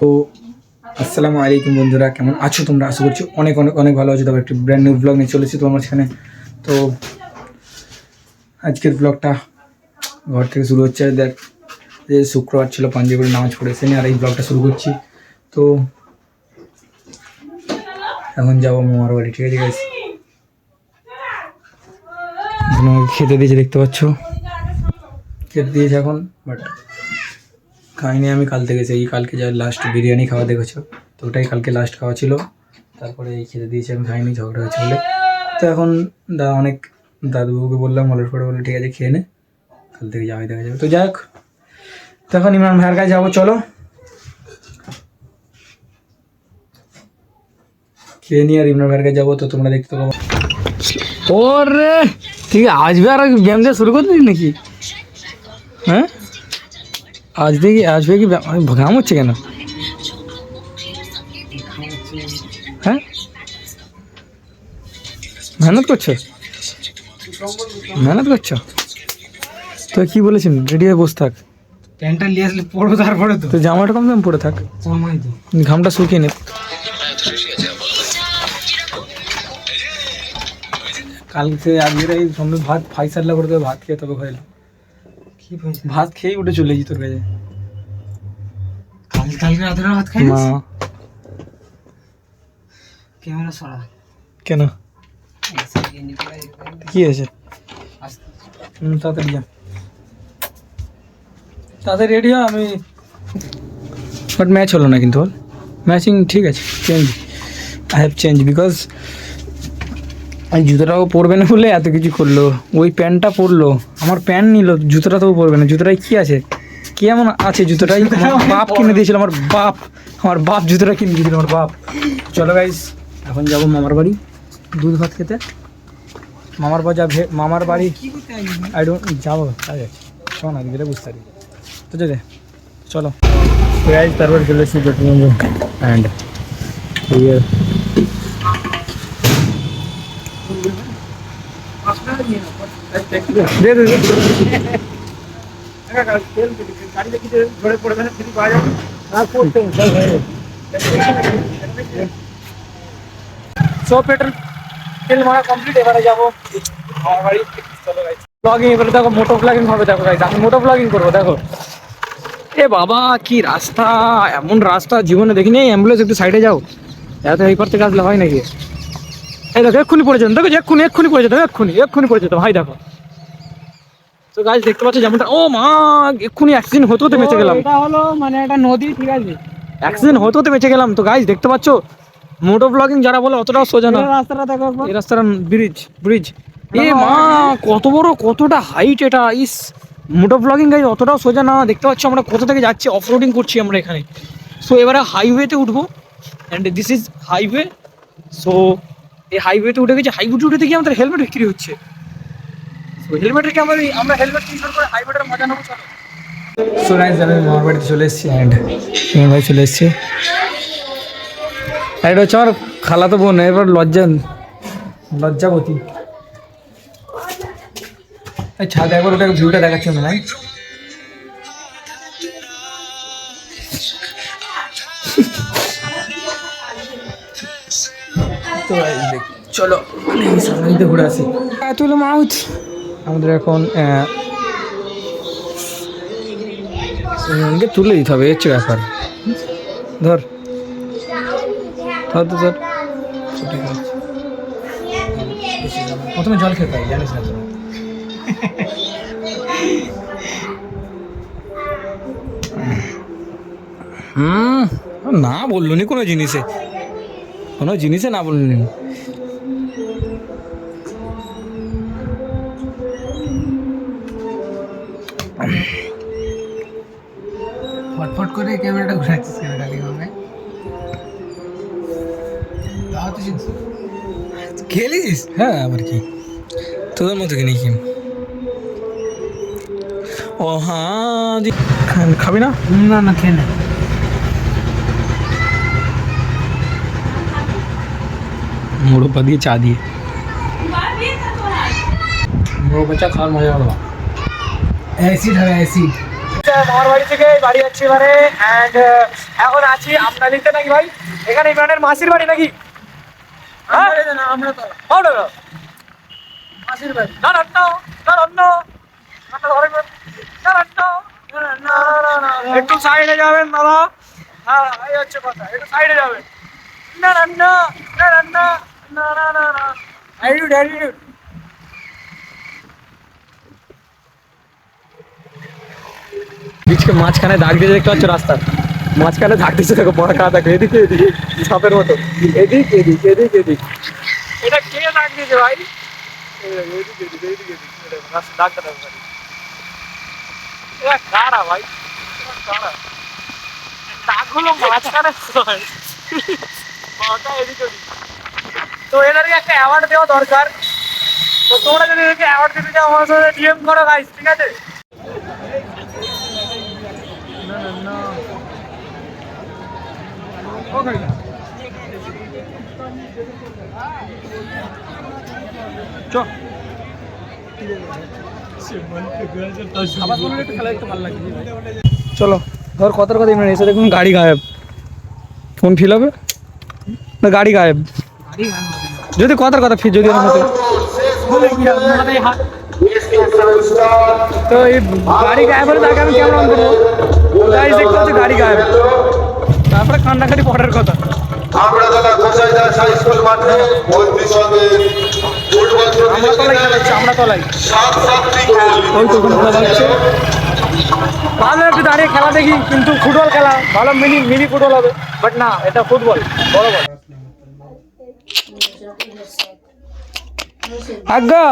তো আসসালামু আলাইকুম বন্ধুরা, কেমন আছো তোমরা? আশা করছি অনেক অনেক অনেক ভালো আছো। তবে একটি ব্র্যান্ড নিউ ব্লগ নিয়ে চলেছি তোমার মাঝখানে। তো আজকের ব্লগটা ঘর থেকে শুরু হচ্ছে। দেখ যে শুক্রবার ছিল পাঞ্জাবের নামাজ পড়ে এসে আর এই ব্লগটা শুরু করছি। তো এখন যাব মামার বাড়ি, ঠিক আছে এখন খেতে দিয়েছে, দেখতে পাচ্ছ? খেতে দিয়েছে এখন বাট খাইনি আমি কাল থেকে সেই কালকে যা লাস্ট বিরিয়ানি খাওয়া দেখেছ, তো ওটাই কালকে লাস্ট খাওয়া ছিল। তারপরে এই খেতে দিয়েছি আমি খাইনি ঝগড়া হয়েছে বলে। তো এখন দা অনেক দাদুবাবুকে বললাম মলের পরে বলে ঠিক আছে, খেয়ে নে। কাল থেকে যাওয়াই দেখা যাবে। তো যাই হোক, তো এখন ইমরান ভাইয়ের কাছে যাব, চলো। খেয়ে নিয়ে আর ইমরান ভাইয়ের কাছে যাব, তো তোমরা দেখতে পাবো। ওরে ঠিক আছে আসবে আর ব্যায়াম দেওয়া শুরু করলি নাকি? হ্যাঁ? আজ দেখি আসবে কি ঘাম হচ্ছে কেন? হ্যাঁ? মেহনত করছ? মেহনত করছ? তো কি বলেছেন? রেডি হয়ে বসে থাক। প্যান্টটা নিয়ে আসলে পড়ব তারপরে তো। তো জামাটা কম দাম পরে থাক। ঘামটা শুকিয়ে নে। কালকে আজকের এই সঙ্গে ভাত ফাই সারলা করে দেবে ভাত খেয়ে তবে খাইলো কি হয়েছে ভাত খেয়েই উঠে চলে যেত তোর কাছে কাল কালকে রাতের ভাত খাই মা ক্যামেরা সরা। কেন? কি হয়েছে? হুম তাড়াতাড়ি যা। তাড়াতাড়ি রেডি হ আমি বাট ম্যাচ হলো না কিন্তু বল। ম্যাচিং ঠিক আছে change I have change because এই জুতোটাও পরবে না বলে এত কিছু করল। ওই প্যান্টটা পরলো। আমার প্যান্ট নিল জুতোটা তো পরবে না। জুতোটাই কি আছে? কি এমন আছে জুতোটাই? বাপ কিনে দিয়েছিল আমার বাপ। আমার বাপ জুতোটা কিনে দিয়েছিল আমার বাপ। চলো গাইস এখন যাব মামার বাড়ি। দুধ ভাত খেতে। মামার বাজা ভে মামার বাড়ি। আই ডোন্ট যাব আছে। শোন আগে গেলে বুঝতে পারবি। তো যে চলো। গাইজ তারপর চলে এসেছি অ্যান্ড দে দে দে। সো পেট্রোল তেল মারা কমপ্লিট এবারে যাব। আমার বাড়ি চলো গাইজ ব্লগিং এবারে দেখো মোটো ব্লগিং হবে দেখো গাইজ আমি মোটো ব্লগিং করব দেখো। এ বাবা কি রাস্তা এমন রাস্তা জীবনে দেখিনি অ্যাম্বুলেন্স একটু সাইডে যাও। এত এই করতে আসলে হয় নাকি? এই দেখো এক্ষুনি পড়ে যেতাম। দেখো এক্ষুনি এক্ষুনি পড়ে যেতাম এক্ষুনি এক্ষুনি পড়ে যেতাম। ভাই দেখো। তো গাছ দেখতে পাচ্ছ যেমনটা ও মা এক্ষুনি অ্যাক্সিডেন্ট হতে হতে বেঁচে গেলাম। এটা হলো মানে একটা নদী ঠিক আছে? অ্যাক্সিডেন্ট হতে হতে বেঁচে গেলাম। তো গাইজ দেখতে পাচ্ছ? মোটো ব্লগিং যারা বলে অতটাও সোজা না। রাস্তাটা দেখো এই রাস্তাটা ব্রিজ ব্রিজ এ মা কত বড় কতটা হাইট এটা ইস। মোটো ব্লগিং গাইজ অতটাও সোজা না। দেখতে পাচ্ছ আমরা কোথা থেকে যাচ্ছি? অফ রোডিং করছি আমরা এখানে। সো এবারে হাইওয়েতে উঠবো। And this is highway so এই হাইওয়েতে উঠে গেছি হাইওয়েতে উঠে দেখি আমাদের হেলমেট বিক্রি হচ্ছে। তো হেলমেট রেখে আমরা আমরা হেলমেট ইউজ করে হাইওয়েটার মজা নেব, চলো। সো গাইজ আমি চলে এসেছি অ্যান্ড আমার ভাই চলে এসেছি। এটা হচ্ছে আমার খালাতো বোন, এবার লজ্জা লজ্জাবতী। ছাদ একবার ওটা ভিউটা দেখাচ্ছে মনে হয় তো চলো সামনে ঘুরে আসি। তুলো মাউথ। আমাদের এখন সুমনকে তুলে দিতে হবে এর হচ্ছে ব্যাপার। ধর। ধর তো ধর। প্রথমে জল খেতে হয় জানিস না হুম না বলল নি কোনো জিনিসে। কোনো জিনিসে না বলল নি ফটফট করে ক্যামেরাটা ঘুরাচ্ছিস কেন খালি ভাবে তাও তো খেলিস? হ্যাঁ আবার কি? তোদের মতো কি নাকি ও হ্যাঁ খাবি না? না না খেয়ে নে। మూడు చాది మూడు बच्चा खान मज़ा वाला एसिड है एसिड মামারবাড়ি থেকে বাড়ি যাচ্ছি এবারে অ্যান্ড এখন আছি আপনাদিতে নাকি ভাই এখানে ইমরানের মাসির বাড়ি নাকি হ্যাঁ আমরা তো মাসির বাড়ি না না না না একটু সাইডে যাবেন দাদা হ্যাঁ এই হচ্ছে কথা একটু সাইডে যাবেন না রান্না না রান্না অ্যাটিটিউড বীজকে মাঝখানে দাগ দিয়ে দেখতে পাচ্ছ রাস্তা। মাঝখানে দাগ দিচ্ছে দেখো বড় কাদা দেখো এদিকে এদিকে সাপের মতো। এদিক এদিক এদিক এদিক। এটা কে দাগ দিয়েছে ভাই? এদিক এদিক এদিক এদিক রাস্তা দাগটা দেখো খালি। এরা কারা ভাই? কারা? দাগগুলো মাঝখানে হয়। মাথা এদিক ওদিক। তো এনারই একটা অ্যাওয়ার্ড দেওয়া দরকার তো তোমরা যদি এদেরকে অ্যাওয়ার্ড দিতে চাও আমার সাথে ডিএম করো গাইস ঠিক আছে Okay. চ আবার বলুন একটু খেলা একটু ভালো লাগছে চলো ধর কতর কথা ইমরান এসে দেখুন গাড়ি গায়েব ফোন ফিল হবে না গাড়ি গায়েব যদি কথার কথা ফির যদি তো এই আমি কেমন তারপরে কান্নাকাটি পড়ার কথা। ভালো একটু দাঁড়িয়ে খেলা দেখি, কিন্তু ফুটবল খেলা। ভালো মিনি মিনি ফুটবল হবে বাট না, এটা ফুটবল, বড় বল আজ্ঞা।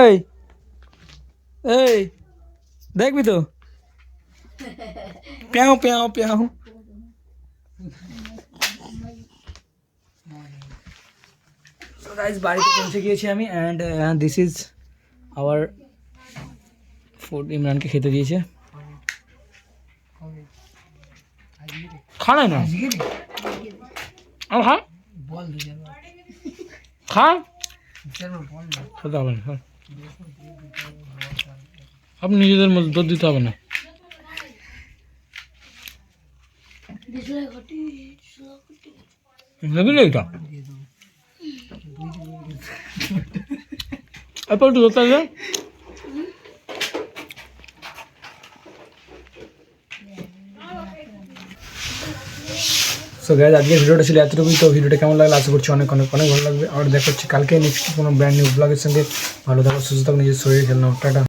এই এই দেখবি তো। প্যাও প্যাও প্যাও। Guys, বাড়িতে পৌঁছে গিয়েছি আমি and this is our food ইমরানকে খেতে দিয়েছে। খানাই না। আর খা বল खाएँ খেতে হবে না আপনি নিজেদের মধ্যে দোধ দিতে হবে না নেবিলে এটা অ্যাপল টু দোতা সো গ্যাস আজকের ভিডিওটা ছিল এতটুকুই। তো ভিডিওটা কেমন লাগল? আশা করছি অনেক অনেক অনেক ভালো লাগবে। আর দেখা হচ্ছে কালকে নেক্সট কোনো ব্র্যান্ড নিউ ব্লগের সঙ্গে। ভালো থাকো, সুস্থ থাকো, নিজের শরীরে খেলনা টাটা।